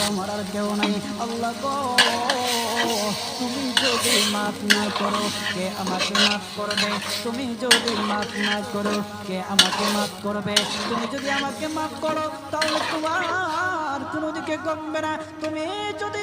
আমার মরার কেউ নাই। আল্লাহ গো, তুমি যদি মাফ না করো, কে আমাকে মাফ করবে? তুমি যদি মাফ না করো, কে আমাকে মাফ করবে? তুমি যদি আমাকে মাফ করো, তাহলে তোমার কোনো দিকে কমবে না। তুমি যদি